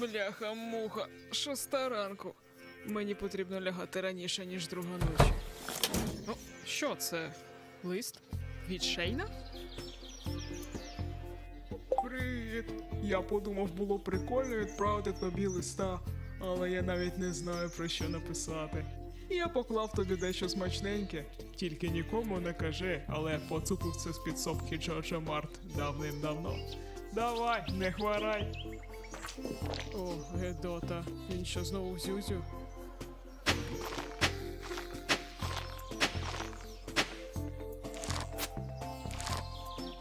Бляха, муха, шоста ранку. Мені потрібно лягати раніше, ніж друга ночі. Ну, що це? Лист? Від Шейна? Привіт! Я подумав, було прикольно відправити тобі листа, але я навіть не знаю про що написати. Я поклав тобі дещо смачненьке, тільки нікому не кажи, але поцупив це з підсобки Джорджа Март давним-давно. Давай, не хворай. О, Гедота. Він що знову зюзю?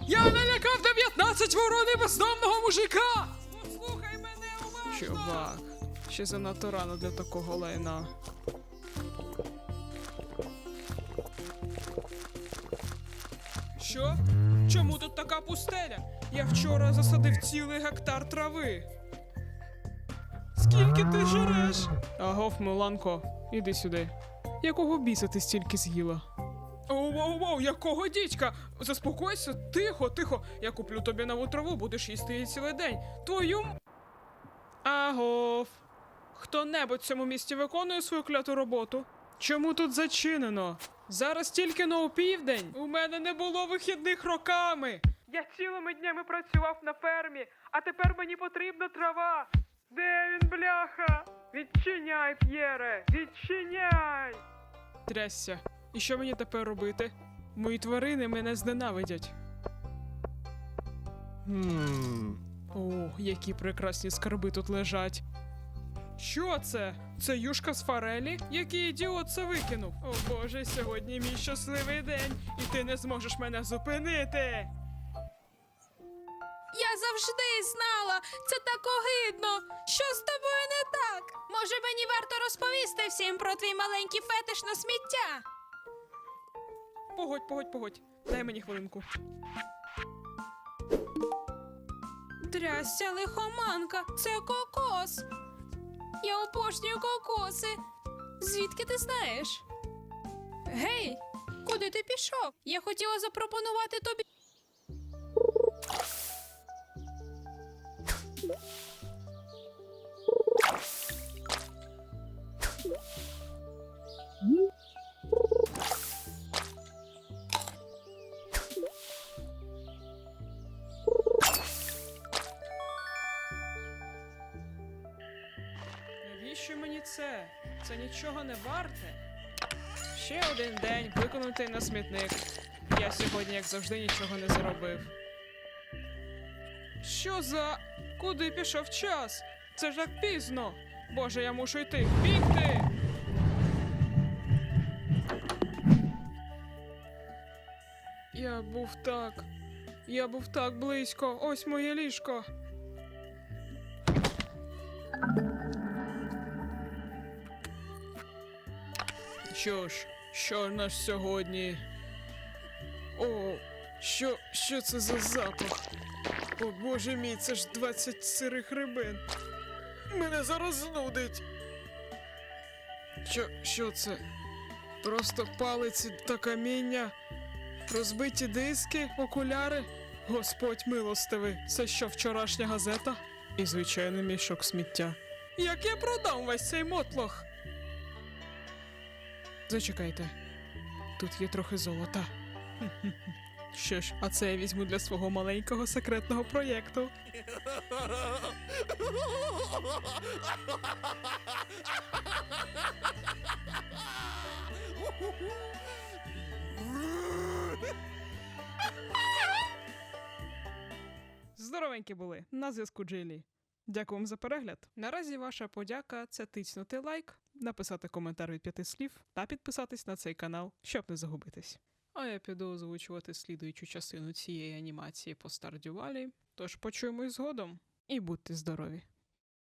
Я налякав 19 ворон і бездомного мужика! Послухай мене уважно! Чувак, ще занадто рано для такого лайна. Що? Чому тут така пустеля? Я вчора засадив цілий гектар трави. Скільки ти жреш? Агов, Миланко, іди сюди. Якого біса ти стільки з'їла? Оу, воу, воу, якого дідька? Заспокойся, тихо, тихо. Я куплю тобі нову траву, будеш їсти її цілий день. Твою. м- Агов. Хто-небудь в цьому місті виконує свою кляту роботу? Чому тут зачинено? Зараз тільки на опівдень. У мене не було вихідних роками. Я цілими днями працював на фермі, а тепер мені потрібна трава. Де він, бляха? Відчиняй, П'єре, відчиняй. Трясся. І що мені тепер робити? Мої тварини мене зненавидять. Хм. О, які прекрасні скарби тут лежать. Що це? Це юшка з форелі? Який ідіот це викинув? О боже, сьогодні мій щасливий день, і ти не зможеш мене зупинити. Я завжди знала, це так огидно. Що з тобою не так? Може, мені варто розповісти всім про твій маленький фетиш на сміття? Погодь, погодь, погодь. Дай мені хвилинку. Трясся лихоманка, це кокос. Я обожнюю кокоси. Звідки ти знаєш? Гей, куди ти пішов? Я хотіла запропонувати тобі. Навіщо мені це? Це нічого не варте. Ще один день виконати на смітник. Я сьогодні, як завжди, нічого не заробив. Що за. Куди пішов час? Це ж так пізно. Боже, я мушу йти. Бігти! Я був так. Я був так близько. Ось моє ліжко. Що ж, що ж наш сьогодні? О, що, що це за запах? О боже мій, це ж 20 сирих рибин. Мене зараз знудить. Що, що це? Просто палиці та каміння, розбиті диски, окуляри. Господь милостивий, це що вчорашня газета? І звичайний мішок сміття. Як я продам весь цей мотлох? Зачекайте. Тут є трохи золота. Що ж, а це я візьму для свого маленького секретного проєкту. Здоровенькі були на зв'язку Джилі. Дякую вам за перегляд. Наразі ваша подяка це тиснути лайк, написати коментар від п'яти слів та підписатись на цей канал, щоб не загубитись. А я піду озвучувати слідуючу частину цієї анімації по Стардювалі. Тож почуємось згодом і будьте здорові!